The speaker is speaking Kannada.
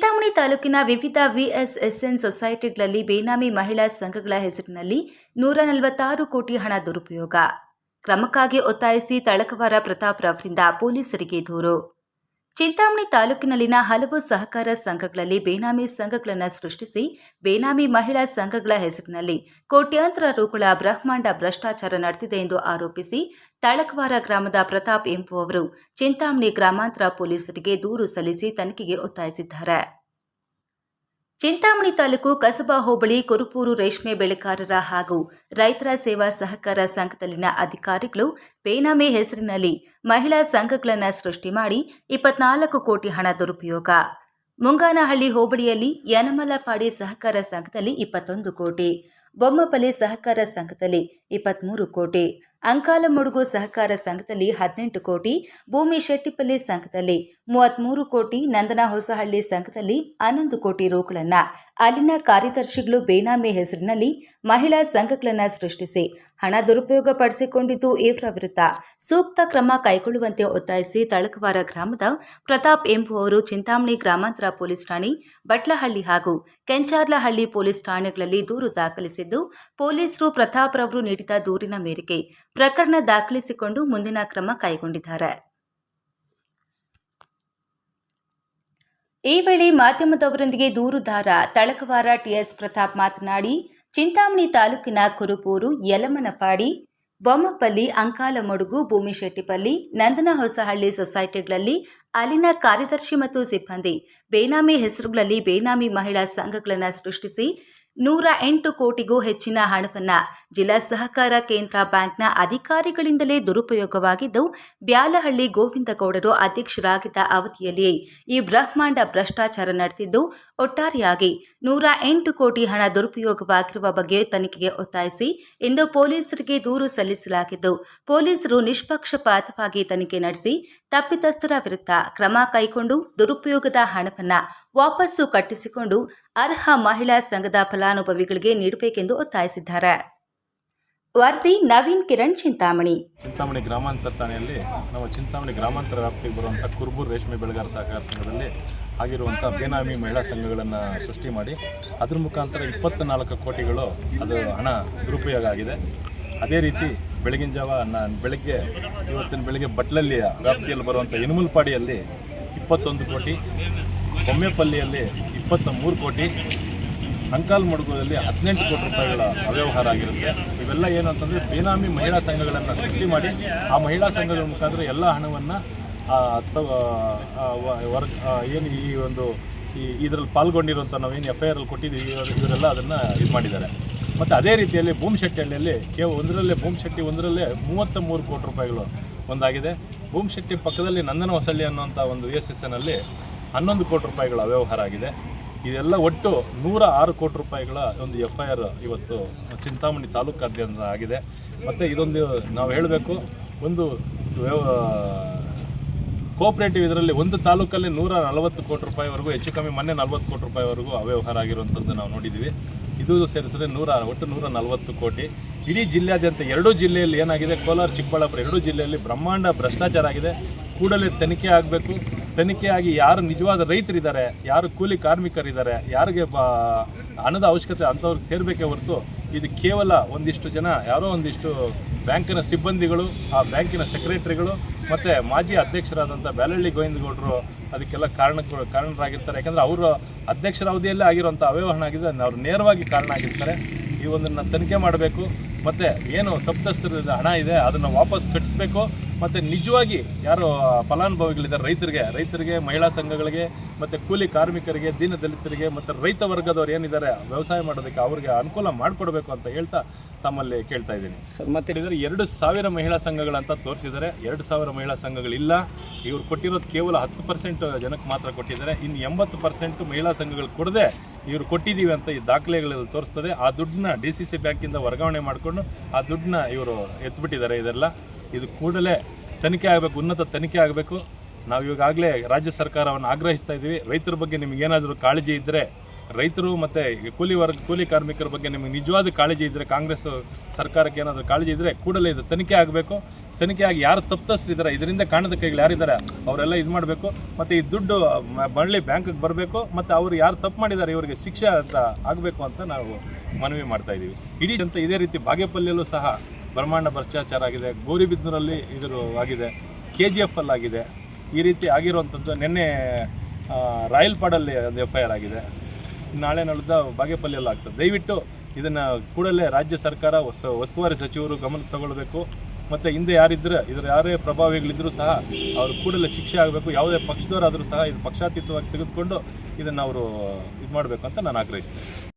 ಚಿಂತಾಮಣಿ ತಾಲೂಕಿನ ವಿವಿಧ ವಿಎಸ್ಎಸ್ಎನ್ ಸೊಸೈಟಿಗಳಲ್ಲಿ ಬೇನಾಮಿ ಮಹಿಳಾ ಸಂಘಗಳ ಹೆಸರಿನಲ್ಲಿ ನೂರ ನಲವತ್ತಾರು ಕೋಟಿ ಹಣ ದುರುಪಯೋಗ. ಕ್ರಮಕ್ಕಾಗಿ ಒತ್ತಾಯಿಸಿ ತಳಕವಾರ ಪ್ರತಾಪ್ ರವರಿಂದ ಪೊಲೀಸರಿಗೆ ದೂರು. ಚಿಂತಾಮಣಿ ತಾಲೂಕಿನಲ್ಲಿನ ಹಲವು ಸಹಕಾರ ಸಂಘಗಳಲ್ಲಿ ಬೇನಾಮಿ ಸಂಘಗಳನ್ನು ಸೃಷ್ಟಿಸಿ ಬೇನಾಮಿ ಮಹಿಳಾ ಸಂಘಗಳ ಹೆಸರಿನಲ್ಲಿ ಕೋಟ್ಯಾಂತರ ರೂಗಳ ಬ್ರಹ್ಮಾಂಡ ಭ್ರಷ್ಟಾಚಾರ ನಡೆದಿದೆ ಎಂದು ಆರೋಪಿಸಿ ತಳಕವಾರ ಗ್ರಾಮದ ಪ್ರತಾಪ್ ಎಂಬುವವರು ಚಿಂತಾಮಣಿ ಗ್ರಾಮಾಂತರ ಪೊಲೀಸರಿಗೆ ದೂರು ಸಲ್ಲಿಸಿ ತನಿಖೆಗೆ ಒತ್ತಾಯಿಸಿದ್ದಾರೆ. ಚಿಂತಾಮಣಿ ತಾಲೂಕು ಕಸಬಾ ಹೋಬಳಿ ಕುರುಪೂರು ರೇಷ್ಮೆ ಬೆಳೆಗಾರರ ಹಾಗೂ ರೈತರ ಸೇವಾ ಸಹಕಾರ ಸಂಘದಲ್ಲಿನ ಅಧಿಕಾರಿಗಳು ಬೇನಾಮಿ ಹೆಸರಿನಲ್ಲಿ ಮಹಿಳಾ ಸಂಘಗಳನ್ನು ಸೃಷ್ಟಿ ಮಾಡಿ ಇಪ್ಪತ್ನಾಲ್ಕು ಕೋಟಿ ಹಣ ದುರುಪಯೋಗ. ಮುಂಗಾನಹಳ್ಳಿ ಹೋಬಳಿಯಲ್ಲಿ ಯನಮಲಪಾಡಿ ಸಹಕಾರ ಸಂಘದಲ್ಲಿ ಇಪ್ಪತ್ತೊಂದು ಕೋಟಿ, ಬೊಮ್ಮಪಲ್ಲಿ ಸಹಕಾರ ಸಂಘದಲ್ಲಿ ಇಪ್ಪತ್ತ್ಮೂರು ಕೋಟಿ ಅಂಕಾಲಮುಡುಗು ಸಹಕಾರ ಸಂಘದಲ್ಲಿ ಹದಿನೆಂಟು ಕೋಟಿ, ಭೂಮಿ ಶೆಟ್ಟಿಪಲ್ಲಿ ಸಂಘದಲ್ಲಿ ಮೂವತ್ಮೂರು ಕೋಟಿ, ನಂದನ ಹೊಸಹಳ್ಳಿ ಸಂಘದಲ್ಲಿ ಹನ್ನೊಂದು ಕೋಟಿ ರೂಗಳನ್ನು. ಅಲ್ಲಿನ ಕಾರ್ಯದರ್ಶಿಗಳು ಬೇನಾಮಿ ಹೆಸರಿನಲ್ಲಿ ಮಹಿಳಾ ಸಂಘಗಳನ್ನು ಸೃಷ್ಟಿಸಿ ಹಣ ದುರುಪಯೋಗ ಪಡಿಸಿಕೊಂಡಿದ್ದು ಇವರ ವಿರುದ್ಧ. ಸೂಕ್ತ ಕ್ರಮ ಕೈಗೊಳ್ಳುವಂತೆ ಒತ್ತಾಯಿಸಿ ತಳಕವಾರ ಗ್ರಾಮದ ಪ್ರತಾಪ್ ಎಂಬುವವರು ಚಿಂತಾಮಣಿ ಗ್ರಾಮಾಂತರ ಪೊಲೀಸ್ ಠಾಣೆ, ಬಟ್ಲಹಳ್ಳಿ ಹಾಗೂ ಕೆಂಚಾರ್ಲಹಳ್ಳಿ ಪೊಲೀಸ್ ಠಾಣೆಗಳಲ್ಲಿ ದೂರು ದಾಖಲಿಸಿದ್ದು, ಪೊಲೀಸರು ಪ್ರತಾಪ್ ರವರು ನೀಡಿದ ದೂರಿನ ಮೇರೆಗೆ ಪ್ರಕರಣ ದಾಖಲಿಸಿಕೊಂಡು ಮುಂದಿನ ಕ್ರಮ ಕೈಗೊಂಡಿದ್ದಾರೆ. ಈ ವೇಳೆ ಮಾಧ್ಯಮದವರೊಂದಿಗೆ ದೂರುದಾರ ತಳಕವಾರ ಟಿಎಸ್ ಪ್ರತಾಪ್ ಮಾತನಾಡಿ, ಚಿಂತಾಮಣಿ ತಾಲೂಕಿನ ಕುರುಪೂರು ಯಲಮನಪಾಡಿ, ಬೊಮ್ಮಪಲ್ಲಿ, ಅಂಕಾಲಮಡುಗು, ಭೂಮಿಶೆಟ್ಟಿಪಲ್ಲಿ ನಂದನ ಹೊಸಹಳ್ಳಿ ಸೊಸೈಟಿಗಳಲ್ಲಿ ಅಲ್ಲಿನ ಕಾರ್ಯದರ್ಶಿ ಮತ್ತು ಸಿಬ್ಬಂದಿ, ಬೇನಾಮಿ ಹೆಸರುಗಳಲ್ಲಿ ಬೇನಾಮಿ ಮಹಿಳಾ ಸಂಘಗಳನ್ನು ಸೃಷ್ಟಿಸಿ ನೂರ ಎಂಟು ಕೋಟಿಗೂ ಹೆಚ್ಚಿನ ಹಣವನ್ನು ಜಿಲ್ಲಾ ಸಹಕಾರ ಕೇಂದ್ರ ಬ್ಯಾಂಕ್ನ ಅಧಿಕಾರಿಗಳಿಂದಲೇ ದುರುಪಯೋಗವಾಗಿದ್ದು, ಬ್ಯಾಲಹಳ್ಳಿ ಗೋವಿಂದಗೌಡರು ಅಧ್ಯಕ್ಷರಾಗಿದ್ದ ಅವಧಿಯಲ್ಲಿ ಈ ಬ್ರಹ್ಮಾಂಡ ಭ್ರಷ್ಟಾಚಾರ ನಡೆದಿದ್ದು, ಒಟ್ಟಾರೆಯಾಗಿ ನೂರ ಎಂಟು ಕೋಟಿ ಹಣ ದುರುಪಯೋಗವಾಗಿರುವ ಬಗ್ಗೆ ತನಿಖೆಗೆ ಒತ್ತಾಯಿಸಿ ಇಂದು ಪೊಲೀಸರಿಗೆ ದೂರು ಸಲ್ಲಿಸಲಾಗಿದ್ದು, ಪೊಲೀಸರು ನಿಷ್ಪಕ್ಷಪಾತವಾಗಿ ತನಿಖೆ ನಡೆಸಿ ತಪ್ಪಿತಸ್ಥರ ವಿರುದ್ಧ ಕ್ರಮ ಕೈಗೊಂಡು ದುರುಪಯೋಗದ ಹಣವನ್ನು ವಾಪಸ್ಸು ಕಟ್ಟಿಸಿಕೊಂಡು ಅರ್ಹ ಮಹಿಳಾ ಸಂಘದ ಫಲಾನುಭವಿಗಳಿಗೆ ನೀಡಬೇಕೆಂದು ಒತ್ತಾಯಿಸಿದ್ದಾರೆ. ವಾರ್ತೆ ನವೀನ್ ಕಿರಣ್ ಚಿಂತಾಮಣಿ. ಚಿಂತಾಮಣಿ ಗ್ರಾಮಾಂತರ ಠಾಣೆಯಲ್ಲಿ ನಾವು ಚಿಂತಾಮಣಿ ಗ್ರಾಮಾಂತರ ವ್ಯಾಪ್ತಿಗೆ ಬರುವಂಥ ಕುರ್ಬೂರ್ ರೇಷ್ಮೆ ಬೆಳೆಗಾರ ಸಹಕಾರ ಸಂಘದಲ್ಲಿ ಆಗಿರುವಂಥ ಬೇನಾಮಿ ಮಹಿಳಾ ಸಂಘಗಳನ್ನು ಸೃಷ್ಟಿ ಮಾಡಿ ಅದ್ರ ಮುಖಾಂತರ ಇಪ್ಪತ್ತ ನಾಲ್ಕು ಕೋಟಿಗಳು ಅದು ಹಣ ದುರುಪಯೋಗ ಆಗಿದೆ. ಅದೇ ರೀತಿ ಬೆಳಗಿನ ಜಾವ ನಾನು ಬೆಳಗ್ಗೆ ಇವತ್ತಿನ ಬೆಳಗ್ಗೆ ಬಟ್ಲಲ್ಲಿಯ ವ್ಯಾಪ್ತಿಯಲ್ಲಿ ಬರುವಂಥ ಯನುಮಲ್ಪಾಡಿಯಲ್ಲಿ ಇಪ್ಪತ್ತೊಂದು ಕೋಟಿ ಬೊಮ್ಮೆಪಲ್ಲಿಯಲ್ಲಿ ಇಪ್ಪತ್ತ ಮೂರು ಕೋಟಿ, ಅಂಕಾಲ್ ಮಡುಗುದಲ್ಲಿ ಹದಿನೆಂಟು ಕೋಟಿ ರೂಪಾಯಿಗಳ ಅವ್ಯವಹಾರ ಆಗಿರುತ್ತೆ. ಇವೆಲ್ಲ ಏನು ಅಂತಂದರೆ ಬೇನಾಮಿ ಮಹಿಳಾ ಸಂಘಗಳನ್ನು ಸೃಷ್ಟಿ ಮಾಡಿ, ಆ ಮಹಿಳಾ ಸಂಘಗಳ ಮುಖಾಂತರ ಎಲ್ಲ ಹಣವನ್ನು ವರ್ಗ ಏನು ಈ ಒಂದು, ಈ, ಇದರಲ್ಲಿ ಪಾಲ್ಗೊಂಡಿರುವಂಥ ನಾವೇನು ಎಫ್ ಐ ಆರಲ್ಲಿ ಕೊಟ್ಟಿದ್ದೀವಿ ಇವರು- ಇವರೆಲ್ಲ ಅದನ್ನು ಇದು ಮಾಡಿದ್ದಾರೆ. ಮತ್ತು ಅದೇ ರೀತಿಯಲ್ಲಿ ಭೂಮಿಶೆಟ್ಟಿಹಳ್ಳಿಯಲ್ಲಿ ಕೇವಲ ಒಂದರಲ್ಲೇ, ಭೂಮಿಶೆಟ್ಟಿ ಒಂದರಲ್ಲೇ ಮೂವತ್ತ ಮೂರು ಕೋಟಿ ರೂಪಾಯಿಗಳು ಒಂದಾಗಿದೆ. ಭೂಮಿಶೆಟ್ಟಿ ಪಕ್ಕದಲ್ಲಿ ನಂದನ ಹೊಸಳ್ಳಿ ಅನ್ನುವಂಥ ಒಂದು ಎಸ್ ಎಸ್ ಎನ್ನಲ್ಲಿ ಹನ್ನೊಂದು ಕೋಟಿ ರೂಪಾಯಿಗಳ ಅವ್ಯವಹಾರ ಆಗಿದೆ. ಇದೆಲ್ಲ ಒಟ್ಟು ನೂರ ಆರು ಕೋಟಿ ರೂಪಾಯಿಗಳ ಒಂದು ಎಫ್ ಐ ಆರ್ ಇವತ್ತು ಚಿಂತಾಮಣಿ ತಾಲೂಕಾದ್ಯಂತ ಆಗಿದೆ. ಮತ್ತು ಇದೊಂದು ನಾವು ಹೇಳಬೇಕು, ಒಂದು ಕೋಆಪರೇಟಿವ್ ಇದರಲ್ಲಿ ಒಂದು ತಾಲೂಕಲ್ಲಿ ನೂರ ನಲವತ್ತು ಕೋಟಿ ರೂಪಾಯಿವರೆಗೂ, ಹೆಚ್ಚು ಕಮ್ಮಿ ಮೊನ್ನೆ ನಲವತ್ತು ಕೋಟಿ ರೂಪಾಯಿವರೆಗೂ ಅವ್ಯವಹಾರ ಆಗಿರುವಂಥದ್ದು ನಾವು ನೋಡಿದ್ದೀವಿ. ಇದು ಸೇರಿಸಿದ್ರೆ ನೂರ, ಒಟ್ಟು ನೂರ ನಲವತ್ತು ಕೋಟಿ. ಇಡೀ ಜಿಲ್ಲೆಯಾದ್ಯಂತ ಎರಡೂ ಜಿಲ್ಲೆಯಲ್ಲಿ ಏನಾಗಿದೆ? ಕೋಲಾರ, ಚಿಕ್ಕಬಳ್ಳಾಪುರ ಎರಡೂ ಜಿಲ್ಲೆಯಲ್ಲಿ ಬ್ರಹ್ಮಾಂಡ ಭ್ರಷ್ಟಾಚಾರ ಆಗಿದೆ. ಕೂಡಲೇ ತನಿಖೆ ಆಗಬೇಕು. ತನಿಖೆಯಾಗಿ ಯಾರು ನಿಜವಾದ ರೈತರಿದ್ದಾರೆ, ಯಾರು ಕೂಲಿ ಕಾರ್ಮಿಕರಿದ್ದಾರೆ, ಯಾರಿಗೆ ಹಣದ ಅವಶ್ಯಕತೆ ಅಂಥವ್ರಿಗೆ ಸೇರಬೇಕೇ ಹೊರತು ಇದು ಕೇವಲ ಒಂದಿಷ್ಟು ಜನ, ಯಾರೋ ಒಂದಿಷ್ಟು ಬ್ಯಾಂಕಿನ ಸಿಬ್ಬಂದಿಗಳು, ಆ ಬ್ಯಾಂಕಿನ ಸೆಕ್ರೆಟರಿಗಳು, ಮತ್ತು ಮಾಜಿ ಅಧ್ಯಕ್ಷರಾದಂಥ ಬ್ಯಾಲಹಳ್ಳಿ ಗೋವಿಂದಗೌಡರು ಅದಕ್ಕೆಲ್ಲ ಕಾರಣಗಳು, ಕಾರಣರಾಗಿರ್ತಾರೆ. ಯಾಕಂದರೆ ಅವರು ಅಧ್ಯಕ್ಷರ ಅವಧಿಯಲ್ಲೇ ಆಗಿರುವಂಥ ಅವ್ಯವಹಾರ ಆಗಿದೆ ಅವರು ನೇರವಾಗಿ ಕಾರಣ ಆಗಿರ್ತಾರೆ. ಈ ಒಂದನ್ನು ತನಿಖೆ ಮಾಡಬೇಕು. ಮತ್ತು ಏನು ತಪ್ಪಿತಸ್ಥರ ಹಣ ಇದೆ ಅದನ್ನು ವಾಪಸ್ ಕಟ್ಟಿಸ್ಬೇಕು. ಮತ್ತು ನಿಜವಾಗಿ ಯಾರು ಫಲಾನುಭವಿಗಳಿದ್ದಾರೆ ರೈತರಿಗೆ ರೈತರಿಗೆ ಮಹಿಳಾ ಸಂಘಗಳಿಗೆ ಮತ್ತು ಕೂಲಿ ಕಾರ್ಮಿಕರಿಗೆ ದೀನ ದಲಿತರಿಗೆ ಮತ್ತು ರೈತ ವರ್ಗದವ್ರು ಏನಿದ್ದಾರೆ ವ್ಯವಸಾಯ ಮಾಡೋದಕ್ಕೆ ಅವ್ರಿಗೆ ಅನುಕೂಲ ಮಾಡಿಕೊಡ್ಬೇಕು ಅಂತ ಹೇಳ್ತಾ ತಮ್ಮಲ್ಲಿ ಕೇಳ್ತಾ ಇದ್ದೀನಿ. ಸರ್ ಮತ್ತೆ ಹೇಳಿದರೆ ಎರಡು ಸಾವಿರ ಮಹಿಳಾ ಸಂಘಗಳಂತ ತೋರಿಸಿದ್ದಾರೆ. ಎರಡು ಸಾವಿರ ಮಹಿಳಾ ಸಂಘಗಳಿಲ್ಲ. ಇವರು ಕೊಟ್ಟಿರೋದು ಕೇವಲ ಹತ್ತು ಪರ್ಸೆಂಟ್ ಜನಕ್ಕೆ ಮಾತ್ರ ಕೊಟ್ಟಿದ್ದಾರೆ. ಇನ್ನು ಎಂಬತ್ತು ಪರ್ಸೆಂಟ್ ಮಹಿಳಾ ಸಂಘಗಳು ಕೊಡದೆ ಇವರು ಕೊಟ್ಟಿದ್ದೀವಿ ಅಂತ ಈ ದಾಖಲೆಗಳಲ್ಲಿ ತೋರಿಸ್ತದೆ. ಆ ದುಡ್ಡನ್ನ ಡಿ ಸಿ ಸಿ ಬ್ಯಾಂಕಿಂದ ವರ್ಗಾವಣೆ ಮಾಡಿಕೊಂಡು ಆ ದುಡ್ಡನ್ನ ಇವರು ಎತ್ಬಿಟ್ಟಿದ್ದಾರೆ ಇದೆಲ್ಲ. ಇದು ಕೂಡಲೇ ತನಿಖೆ ಆಗಬೇಕು, ಉನ್ನತ ತನಿಖೆ ಆಗಬೇಕು. ನಾವು ಇವಾಗಲೇ ರಾಜ್ಯ ಸರ್ಕಾರವನ್ನು ಆಗ್ರಹಿಸ್ತಾ ಇದ್ದೀವಿ. ರೈತರ ಬಗ್ಗೆ ನಿಮಗೇನಾದರೂ ಕಾಳಜಿ ಇದ್ದರೆ ರೈತರು ಮತ್ತು ಕೂಲಿ ವರ್ಗ, ಕೂಲಿ ಕಾರ್ಮಿಕರ ಬಗ್ಗೆ ನಿಮಗೆ ನಿಜವಾದ ಕಾಳಜಿ ಇದ್ದರೆ ಕಾಂಗ್ರೆಸ್ ಸರ್ಕಾರಕ್ಕೆ ಏನಾದರೂ ಕಾಳಜಿ ಇದ್ದರೆ ಕೂಡಲೇ ಇದು ತನಿಖೆ ಆಗಬೇಕು. ತನಿಖೆ ಆಗಿ ಯಾರು ತಪ್ಪಿಸ್ತಿದ್ದಾರೆ ಇದರಿಂದ ಕಾಣದ ಕೈಗಳು ಯಾರಿದ್ದಾರೆ, ಅವರೆಲ್ಲ ಇದು ಮಾಡಬೇಕು. ಮತ್ತು ಈ ದುಡ್ಡು ಬಳ್ಳಿ ಬ್ಯಾಂಕಿಗೆ ಬರಬೇಕು, ಮತ್ತು ಅವರು ಯಾರು ತಪ್ಪು ಮಾಡಿದ್ದಾರೆ, ಇವರಿಗೆ ಶಿಕ್ಷೆ ಅಂತ ಆಗಬೇಕು ಅಂತ ನಾವು ಮನವಿ ಮಾಡ್ತಾ ಇದ್ದೀವಿ ಇಡೀ ಅಂತ ಇದೇ ರೀತಿ ಬಾಗೇಪಲ್ಲಿಯಲ್ಲೂ ಸಹ ಬ್ರಹ್ಮಾಂಡ ಭ್ರಷ್ಟಾಚಾರ ಆಗಿದೆ ಗೌರಿಬಿದ್ನೂರಲ್ಲಿ ಇದ್ರು ಆಗಿದೆ ಕೆ ಜಿ ಎಫ್ ಅಲ್ಲಾಗಿದೆ ಈ ರೀತಿ ಆಗಿರುವಂಥದ್ದು ನಿನ್ನೆ ರಾಯಲ್ ಪಾಡಲ್ಲಿ ಒಂದು ಎಫ್ ಐ ಆರ್ ಆಗಿದೆ. ನಾಳೆ ನಡೆದ ಬಾಗೇಪಲ್ಲಿಯಲ್ಲಿ ಆಗ್ತದೆ ದಯವಿಟ್ಟು ಇದನ್ನು ಕೂಡಲೇ ರಾಜ್ಯ ಸರ್ಕಾರ ಹೊಸ ಉಸ್ತುವಾರಿ ಸಚಿವರು ಗಮನ ತಗೊಳ್ಬೇಕು. ಮತ್ತು ಹಿಂದೆ ಯಾರಿದ್ದರೆ ಇದರ ಯಾರೇ ಪ್ರಭಾವಿಗಳಿದ್ದರೂ ಸಹ ಅವರು ಕೂಡಲೇ ಶಿಕ್ಷೆ ಆಗಬೇಕು. ಯಾವುದೇ ಪಕ್ಷದವರಾದರೂ ಸಹ ಇದು ಪಕ್ಷಾತೀತವಾಗಿ ತೆಗೆದುಕೊಂಡು ಇದನ್ನು ಅವರು ಇದು ಮಾಡಬೇಕು ಅಂತ ನಾನು ಆಗ್ರಹಿಸ್ತೇನೆ.